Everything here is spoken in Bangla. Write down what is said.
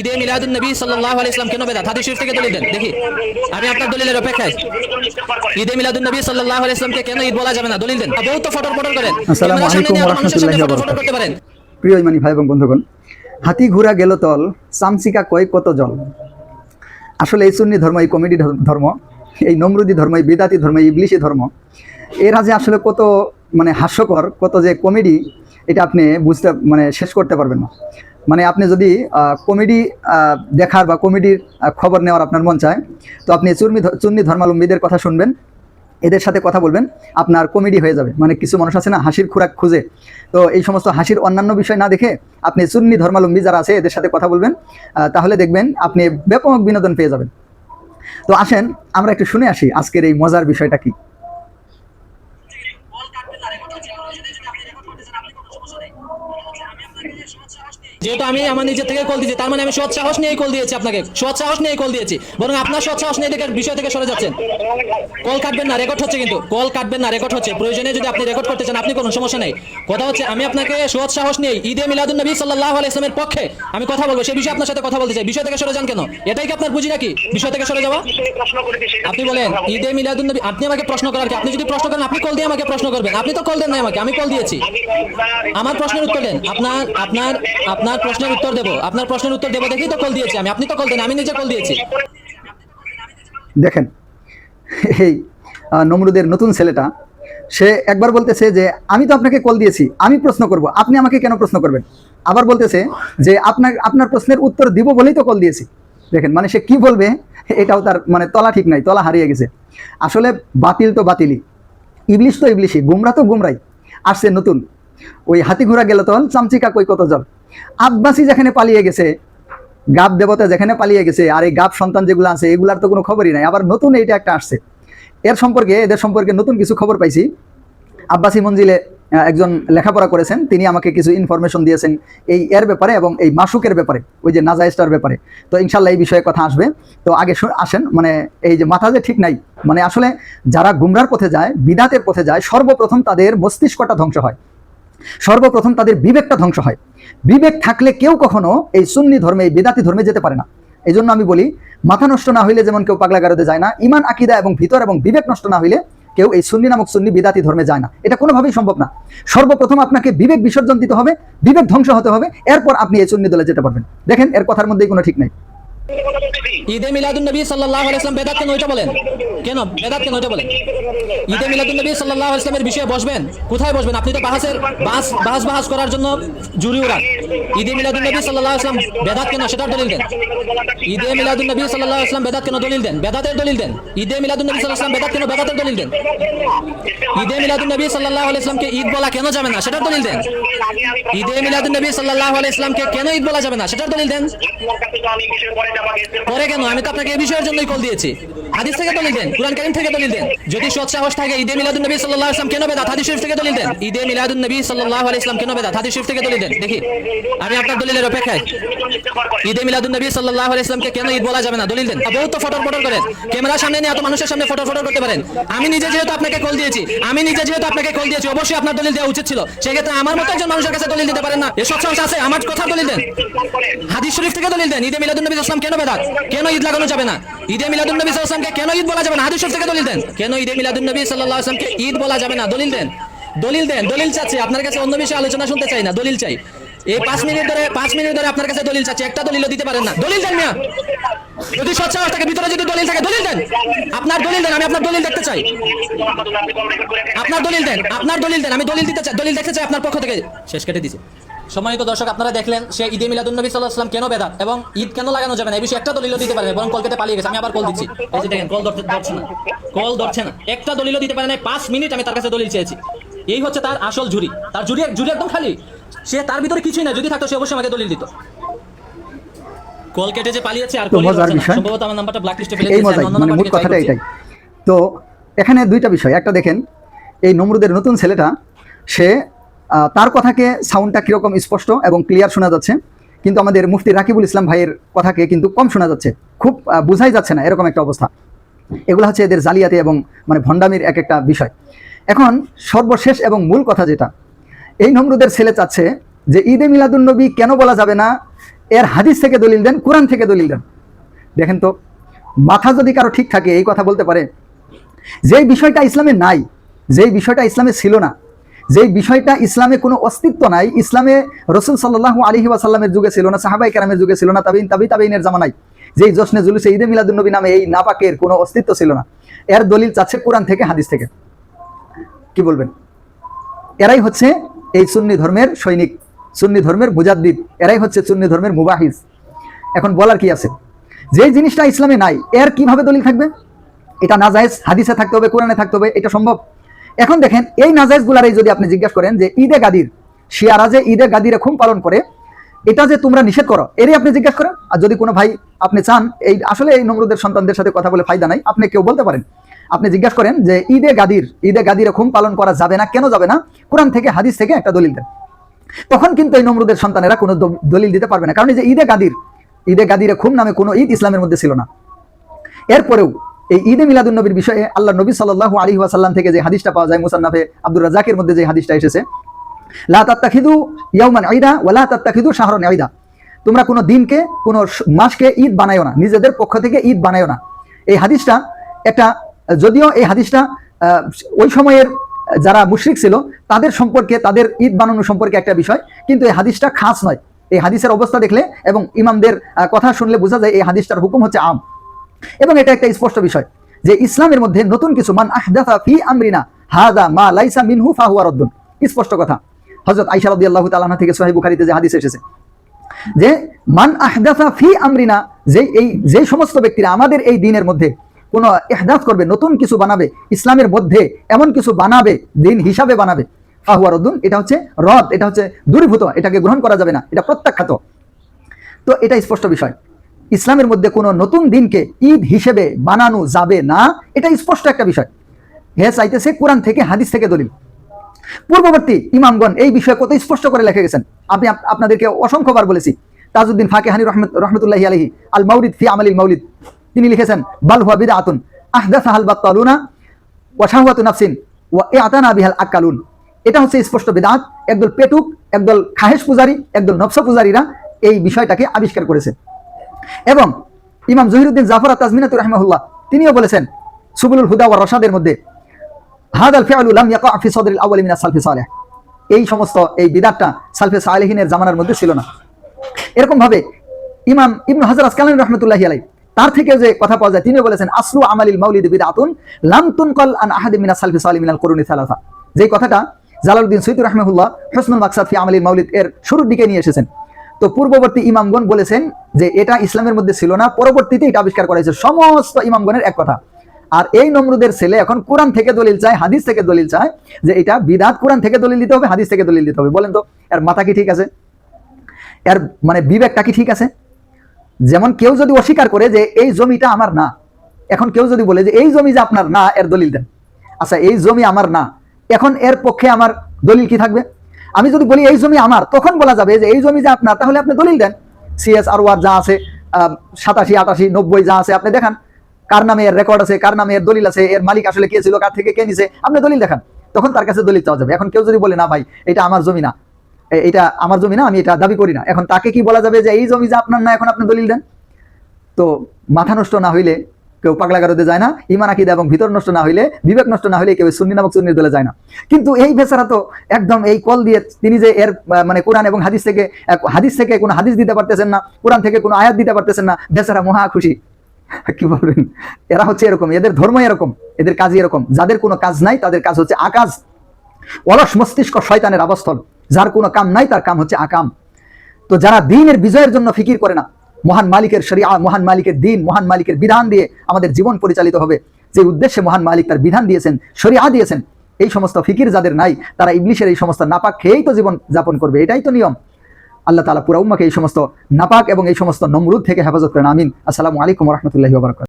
ঈদে নবী সাল্লাল্লাহু আলাইহি কেন বেদাত হাদিস শরীফ থেকে দলিল দেন দেখি। আমি আপনার দলিলের অপেক্ষায়। ঈদে নবী সাল্লাল্লাহু আলাইহি কেন ঈদ বলা যাবে না? দলিল দেন। বহুত তো ফটর ফটর করেন। আসসালামু আলাইকুম ওয়া রাহমাতুল্লাহি ওয়া পারেন। প্রিয় ইমানি ভাই এবং বন্ধুগণ হাতি ঘোড়া গেল তল চামচিকা কয় কত জল? আসলে এই সুন্নি ধর্ম এই কমেডি ধর্ম এই নমরুদি ধর্ম এই বেদাতি ধর্ম এই ইবলিশি ধর্ম এরা যে আসলে কত মানে হাস্যকর কত যে কমেডি এটা আপনি বুঝতে মানে শেষ করতে পারবেন না। মানে আপনি যদি কমেডি দেখার বা কমেডির খবর নেওয়ার আপনার মন চায়, তো আপনি চুর্মি চুন্নি ধর্মাবলম্বীদের কথা শুনবেন, এদের সাথে কথা বলবেন, আপনার কমেডি হয়ে যাবে। মানে কিছু মানুষ আছে না, হাসির খোরাক খুঁজে। তো এই সমস্ত হাসির অন্যান্য বিষয় না দেখে আপনি সুন্নি ধর্মাবলম্বী যারা আছে, এদের সাথে কথা বলবেন তাহলে দেখবেন আপনি ব্যাপক বিনোদন পেয়ে যাবেন। তো আসেন, আমরা একটু শুনে আসি আজকের এই মজার বিষয়টা কি। যেহেতু আমি আমার নিজের থেকে কল দিয়েছি, তার মানে আমি সৎ সাহস নিয়ে কল দিয়েছি আপনাকে। সৎ সাহস নিয়ে কল দিয়েছি। বরং আপনার সৎ সাহস নিয়ে বিষয় থেকে সরে যাচ্ছেন। কল কাটবেন না, রেকর্ড হচ্ছে কিন্তু। কল কাটবেন না, রেকর্ড হচ্ছে। প্রয়োজনে যদি আপনি রেকর্ড করতে চান, আপনি কোনো সমস্যা নেই। কথা হচ্ছে, আমি আপনাকে সৎ সাহস নিয়ে ঈদে মিলাদুন নবী সাল্লাল্লাহু আলাইহি ইসলামের পক্ষে আমি কথা বলব সেই বিষয়ে আপনার সাথে কথা বলতে চাই। বিষয় থেকে সরে যান কেন? এটাই কি আপনার বুঝি নাকি? বিষয় থেকে সরে যাওয়া? আপনি বলেন, ঈদে মিলাদুন নবী, আপনি আমাকে প্রশ্ন করার কি? আপনি যদি প্রশ্ন করেন, আপনি কল দিয়ে আমাকে প্রশ্ন করবেন। আপনি তো কল দেন না আমাকে, আমি কল দিয়েছি। আমার প্রশ্নের উত্তর দেন। আপনার আপনার আপনার প্রশ্নের উত্তর দেবো। আপনার প্রশ্নের উত্তর দেবো দেখেই তো কল দিয়েছি আমি। আপনি তো কল দেন, আমি নিজে কল দিয়েছি। দেখেন, এই নমরুদের নতুন ছেলেটা, সে একবার বলতেছে যে, আমি তো আপনাকে কল দিয়েছি, আমি প্রশ্ন করব। আপনি আমাকে কেন প্রশ্ন করবেন? আবার বলতেছে যে, আপনার আপনার প্রশ্নের উত্তর দিব বলেই তো কল দিয়েছি। দেখেন মানে সে কি বলবে, এটাও তার মানে তলা ঠিক নাই, তলা হারিয়ে গেছে। আসলে বাতিল তো বাতিলই। ইবলিশ তো ইবলিশই, গুমরা তো গুমরাই। আসছে নতুন। ওই হাতি ঘোড়া গেল তখন, চামচিকা কই কত জল আব্বাসি যেখানে পালিয়ে গেছে, গাব দেবতা যেখানে পালিয়ে গেছে, আর এই গাব সন্তান যেগুলো আছে, এগুলার তো কোনো খবরই নাই। আবার নতুন এইটা একটা আসছে। এর সম্পর্কে, এদের সম্পর্কে নতুন কিছু খবর পাইছি। আব্বাসি মঞ্জিলে একজন লেখাপড়া করেছেন। তিনি আমাকে কিছু ইনফরমেশন দিয়েছেন এই এর ব্যাপারে এবং এই মাসুকের ব্যাপারে, ওই যে নাজাইস্টার ব্যাপারে। তো ইনশাল্লাহ এই বিষয়ে কথা আসবে। তো আগে আসেন মানে এই যে মাথা যে ঠিক নাই মানে আসলে যারা গুমরার পথে যায়, বিদাতের পথে যায়, সর্বপ্রথম তাদের মস্তিষ্কটা ধ্বংস হয়। সর্বপ্রথম তাদের বিবেকটা ধ্বংস হয়। বিবেক থাকলে কেউ কখনো এই সুন্নি ধর্মে, এই বেদাতি ধর্মে যেতে পারে না। এই জন্য আমি বলি, মাথা নষ্ট না হইলে যেমন কেউ পাগলা গারদে যায় না ইমান আকিদা এবং ভিতর এবং বিবেক নষ্ট না হইলে কেউ এই সুন্নি নামক সুন্নি বিদাতি ধর্মে যায় না। এটা কোনোভাবেই সম্ভব না। সর্বপ্রথম আপনাকে বিবেক বিসর্জন দিতে হবে, বিবেক ধ্বংস হতে হবে, এরপর আপনি এই সুন্নি দলে যেতে পারবেন। দেখেন, এর কথার মধ্যেই কোনো ঠিক নাই। ঈদে মিলাদুন নবী সাল্লাল্লাহু আলাইহি ইসলাম বেদাত কেন ওইটা বলেন? কেন? বেদাত কেন ওইটা বলেন? ঈদে মিলাদুন নবী সাল্লাল্লাহু আলাইহি বিষয়ে বসবেন? কোথায় বসবেন? আপনি তো বাহাসের বাস বাহাস বাহাস করার জন্য জুরি উড়ান। ঈদে মিলাদুন নবী সাল্লাল্লাহু আলাইহি ইসলাম বেদাত কেন? সেটার দলিল দেন। ঈদে মিলাদুন নবী সাল্লাল্লাহু আলাইহি ইসলাম বেদাত কেন দলিল দেন? বেদাতের দলিল দেন। ঈদে মিলাদুন নবী আলাইহি বেদাত কেন বেদাতের দলিল দেন? ঈদে মিলাদুন নবী সাল্লাল্লাহু আলাইহি ইসলামকে ঈদ বলা কেন যাবে না? সেটার দলিল দেন। ঈদে মিলাদুন নবী সাল্লাল্লাহু আলাইহি ইসলামকে কেন ঈদ বলা যাবে না? সেটার দলিল দেন। পরে কেন? আমি তো আপনাকে এই বিষয়ের জন্যই কল দিয়েছি। হাদিস থেকে দলিল দেন কোরআন কারীম থেকে দলিল দেন যদি সৎ সাহস থাকে, ঈদে মিলাদুন নবী সাল্লাল্লাহু আলাইহি ইসলাম কেন বেদাত? হাদিস শরীফ থেকে দলিল দেন ঈদে মিলাদুন নবী সাল্লাল্লাহু আলাইহি ইসলাম কেন বেদাত? হাদিস শরীফ থেকে দলিল দেন দেখি, আমি আপনার দলিলের অপেক্ষায়। ঈদে মিলাদুন নবী সাল্লাল্লাহু আলাইহি ইসলামকে কেন ঈদ বলা যাবে না? দলিল দেন। বহুত তো ফটর ফটর করেন। ক্যামেরার সামনে নিয়ে এত মানুষের সামনে ফটর ফটর করতে পারেন। আমি নিজে যেহেতু আপনাকে কল দিয়েছি, আমি নিজে যেহেতু আপনাকে কল দিয়েছি, অবশ্যই আপনার দলিল দেওয়া উচিত ছিল। সেক্ষেত্রে আমার মতো একজন মানুষের কাছে দলিল দিতে পারেন না। এ সৎ সাহস আছে, আমার কথা দলিল দেন। হাদিস শরীফ থেকে দলিল দেন। ঈদে মিলাদুন নবী ইসলাম কেন বেদাত? কেন ঈদ লাগানো যাবে না? ঈদে মিলাদুন নবী আলাইহি কেন ঈদ বলা যাবে না? হাদিস থেকে দলিল দেন। কেন ঈদে মিলাদুন নবী আলাইহি ওয়াসাল্লামকে ঈদ বলা যাবে না? দলিল দেন। দলিল দেন। দলিল চাচ্ছি। আপনার কাছে অন্য বিষয়ে আলোচনা শুনতে চাই না। দলিল চাই। এই পাঁচ মিনিট ধরে, পাঁচ মিনিট ধরে আপনার কাছে দলিল চাচ্ছি। একটা দলিলও দিতে পারেন না। দলিল দেন মিয়া। যদি সৎ সাহস থাকে, ভিতরে যদি দলিল থাকে, দলিল দেন। আপনার দলিল দেন। আমি আপনার দলিল দেখতে চাই। আপনার দলিল দেন। আপনার দলিল দেন। আমি দলিল দিতে চাই। দলিল দেখতে চাই আপনার পক্ষ থেকে। শেষ কেটে দিছে। সম্মানিত দর্শক আপনারা দেখলেন সে ঈদে মিলাদুন নবী সাল্লাল্লাহু আলাইহি ওয়াসাল্লাম কেন বেদাত? এবং ঈদ কেন লাগানো যাবে না? এই বিষয়ে একটা দলিলও দিতে পারে বরং কলকাতা পালিয়ে গেছে। আমি আবার কল দিচ্ছি। এই যে দেখেন কল ধরতে ধরছে না। কল ধরছে না। একটা দলিলও দিতে পারে না পাঁচ মিনিট আমি তার কাছে দলিল চেয়েছি। এই হচ্ছে তার আসল ঝুরি তার ঝুরি ঝুরি একদম খালি। সে তার ভিতরে কিছুই না যদি থাকতো সে অবশ্যই আমাকে দলিল দিত। কল কেটে যে পালিয়েছে আর। সম্ভবত আমার নাম্বারটা ব্ল্যাক লিস্টে ফেলে দিয়েছে। অন্য মানে নাম্বার মূল কথাটা এটাই। তো এখানে দুইটা বিষয়। একটা দেখেন এই নমরুদের নতুন ছেলেটা সে তার কথাকে সাউন্ডটা কীরকম স্পষ্ট এবং ক্লিয়ার শোনা যাচ্ছে, কিন্তু আমাদের মুফতি রাকিবুল ইসলাম ভাইয়ের কথাকে কিন্তু কম শোনা যাচ্ছে। খুব বোঝাই যাচ্ছে না এরকম একটা অবস্থা। এগুলো হচ্ছে এদের জালিয়াতি এবং মানে ভণ্ডামির এক একটা বিষয়। এখন সর্বশেষ এবং মূল কথা যেটা, এই নমরুদের ছেলে চাচ্ছে যে ঈদে মিলাদুন্নবী কেন বলা যাবে না? এর হাদিস থেকে দলিল দেন, কোরআন থেকে দলিল দেন। দেখেন তো, মাথা যদি কারও ঠিক থাকে, এই কথা বলতে পারে, যেই বিষয়টা ইসলামে নাই, যেই বিষয়টা ইসলামে ছিল না যেই বিষয়টা ইসলামে কোনো অস্তিত্ব নাই, ইসলামে রসুল সাল্লাহ আলহি যুগে ছিল না, সাহাবাই কারামের যুগে ছিল না, তাবিন তাবি তাবিনের জামানাই যেই জশ্নে জুলুসে ঈদে মিলাদুন্নবী নামে এই নাপাকের কোনো অস্তিত্ব ছিল না। এর দলিল চাচ্ছে কোরআন থেকে, হাদিস থেকে। কি বলবেন? এরাই হচ্ছে এই সুন্নি ধর্মের সৈনিক, সুন্নি ধর্মের মুজাদ্দিদ, এরাই হচ্ছে সুন্নি ধর্মের মুবাহিজ এখন বলার কি আছে? যে জিনিসটা ইসলামে নাই, এর কীভাবে দলিল থাকবে? এটা না নাজায়েজ, হাদিসে থাকতে হবে, কোরআনে থাকতে হবে, এটা সম্ভব? এখন দেখেন, এই নাজায়েজ গুলারই যদি আপনি জিজ্ঞেস করেন যে ঈদে গাদির, শিয়ারা যে ঈদে গাদিরে খুম পালন করে, এটা যে তোমরা নিষেধ করো, এরই আপনি জিজ্ঞেস করেন? আর যদি কোনো ভাই আপনি চান, এই আসলে এই নমরুদের সন্তানদের সাথে কথা বলে ফায়দা নাই, আপনি কেউ বলতে পারেন। আপনি জিজ্ঞাসা করেন যে ঈদে গাদির ঈদে গাদির খুম পালন করা যাবে না, কেন যাবে না? কোরআন থেকে, হাদিস থেকে একটা দলিল দেন। তখন কিন্তু এই নমরুদের সন্তানেরা কোনো দলিল দিতে পারবে না। কারণ এই যে ঈদে গাদির, ঈদে গাদিরে খুম নামে কোনো ঈদ ইসলামের মধ্যে ছিল না। এরপরেও এই ঈদে মিলাদুন নবীর বিষয়ে আল্লাহ নবী সাল্লাহ আলী ওয়াসাল্লাম থেকে যে হাদিসটা পাওয়া যায় মুসান্নাফে আব্দুর রাজাকের মধ্যে যে হাদিসটা এসেছে, লা তাত্তাখিদু ইয়াউমান ঈদা ওয়ালা তাত্তাখিদু শাহরন ঈদা। তোমরা কোনো দিনকে, কোনো মাসকে ঈদ বানায়ো না, নিজেদের পক্ষ থেকে ঈদ বানায়ো না। এই হাদিসটা একটা, যদিও এই হাদিসটা ওই সময়ের যারা মুশরিক ছিল, তাদের সম্পর্কে, তাদের ঈদ বানানো সম্পর্কে একটা বিষয়, কিন্তু এই হাদিসটা খাস নয়। এই হাদিসের অবস্থা দেখলে এবং ইমামদের কথা শুনলে বোঝা যায় এই হাদিসটার হুকুম হচ্ছে আম। এবং এটা একটা স্পষ্ট বিষয় যে ইসলামের মধ্যে নতুন কিছু, মান আহদাফা ফি আমরিনা, হাদা মা লাইসা মিনহু ফাহুয়া রদ্দুন। স্পষ্ট কথা। হযরত আয়েশা রাদিয়াল্লাহু তাআলা আনহা থেকে সহিহ বুখারীতে যে হাদিস এসেছে যে মান আহদাফা ফি আমরিনা, যে এই, যে সমস্ত ব্যক্তিরা আমাদের এই দিনের মধ্যে কোন ইহদাফ করবে, নতুন কিছু বানাবে, ইসলামের মধ্যে এমন কিছু বানাবে, দিন হিসাবে বানাবে, ফাহুয়া রদ্দুন, এটা হচ্ছে রদ, এটা হচ্ছে দূরীভূত, এটাকে গ্রহণ করা যাবে না, এটা প্রত্যাখ্যাত। তো এটা স্পষ্ট বিষয়। ইসলামের মধ্যে কোনো নতুন দিনকে ঈদ হিসেবে বানানো যাবে না এটা স্পষ্ট একটা বিষয়। হে চাইতেছে কোরআন থেকে, হাদিস থেকে দলিল। পূর্ববর্তী ইমামগণ এই বিষয়ে কত স্পষ্ট করে লিখে গেছেন। আমি আপনাদেরকে অসংখ্যবার বলেছি। তাজউদ্দিন ফাকেহানি রহমত রহমতুল্লাহি আলহি আল মাউলিদ ফি আমালিল মাউলিদ। তিনি লিখেছেন, বাল হুয়া বিদআতুন আহদাসা হাল বাত্তালুনা ওয়া শাহওয়াতু নাফসিন ওয়া ইআতানা বিহাল আকালুন এটা হচ্ছে স্পষ্ট বিদআত। একদল পেটুক, একদল খাহেশ পূজারী, একদল নফস পূজারীরা এই বিষয়টাকে আবিষ্কার করেছেন এবং ইমাম জহিরুদ্দিন জাফর তাজমিনাতুর রহমাহুল্লাহ, তিনিও বলেছেন, সুবুলুল হুদা ওয়া রশাদের মধ্যে, হাদাল ফিআলু লাম সালফি সালেহ। এই সমস্ত, এই বিদাতটা সালফে সালেহিনের জামানার মধ্যে ছিল না। এরকম ভাবে ইমাম ইবনু হাজার আসকালানি রহমতুল্লাহি আলাই তার থেকে যে কথা পাওয়া যায় তিনি বলেছেন, আসলু আমালিল মাউলিদ বিদআতুন লাম তুনকাল আন আহাদি মিনাস সালফি সালিহ মিনাল কুরুনি যেই কথাটা জালালউদ্দিন সৈয়দ রহমাহুল্লাহ, হুসনুল মাকসাদ ফি আমালিল মাউলিদ এর শুরুর দিকে নিয়ে এসেছেন। তো পূর্ববর্তী ইমামগণ বলেছেন যে এটা ইসলামের মধ্যে ছিল না, পরবর্তীতে এটা আবিষ্কার করা হয়েছে। সমস্ত ইমামগণের এক কথা। আর এই নমরুদের ছেলে এখন কোরআন থেকে দলিল চায়, হাদিস থেকে দলিল চায়, যে এটা বিদাত কোরআন থেকে দলিল দিতে হবে, হাদিস থেকে দলিল দিতে হবে। বলেন তো, এর মাথা কি ঠিক আছে? এর মানে বিবেকটা কি ঠিক আছে? যেমন কেউ যদি অস্বীকার করে যে এই জমিটা আমার না, এখন কেউ যদি বলে যে এই জমি যে আপনার না, এর দলিল দেন। আচ্ছা এই জমি আমার না, এখন এর পক্ষে আমার দলিল কি থাকবে? আমি যদি বলি এই জমি আমার, তখন বলা যাবে যে এই জমি যে আপনার, তাহলে আপনি দলিল দেন। সিএস আর ওয়ার যা আছে সাতাশি, আটাশি, নব্বই যা আছে, আপনি দেখান। কার নামে এর রেকর্ড আছে, কার নামে এর দলিল আছে, এর মালিক আসলে কে ছিল, কার থেকে কে নিছে, আপনি দলিল দেখান। তখন তার কাছে দলিল চাওয়া যাবে। এখন কেউ যদি বলে, না ভাই, এটা আমার জমি না এটা আমার জমি না, আমি এটা দাবি করি না। এখন তাকে কি বলা যাবে যে, এই জমি যে আপনার না, এখন আপনি দলিল দেন? তো মাথা নষ্ট না হইলে কেউ পাগলা গারদে যায় না ইমান আকিদা এবং ভিতর নষ্ট না হইলে, বিবেক নষ্ট না হইলে কেউ সুন্নি নামক সুন্নির দলে যায় না। কিন্তু এই বেচারা তো একদম এই কল দিয়ে তিনি যে এর মানে কোরআন এবং হাদিস থেকে হাদিস থেকে কোনো হাদিস দিতে পারতেছেন না, কোরআন থেকে কোনো আয়াত দিতে পারতেছেন না, বেচারা মহা খুশি। কি বলবেন? এরা হচ্ছে এরকম, এদের ধর্ম এরকম, এদের কাজই এরকম। যাদের কোনো কাজ নাই, তাদের কাজ হচ্ছে আকাজ। অলস মস্তিষ্ক শয়তানের আবস্থল যার কোনো কাম নাই, তার কাম হচ্ছে আকাম। তো যারা দিনের বিজয়ের জন্য ফিকির করে না মহান মালিকের শরিয়া, মহান মালিকের দিন, মহান মালিকের বিধান দিয়ে আমাদের জীবন পরিচালিত হবে। যে উদ্দেশ্যে মহান মালিক তার বিধান দিয়েছেন, শরিয়া দিয়েছেন, এই সমস্ত ফিকির যাদের নাই, তারা ইংলিশের এই সমস্ত নাপাক খেয়েই তো জীবন যাপন করবে, এটাই তো নিয়ম। আল্লাহ তালা পুরা উম্মাকে এই সমস্ত নাপাক এবং এই সমস্ত নমরুদ থেকে হেফাজত করেন, আমিন। আসসালামু আলাইকুম রহমতুল্লাহি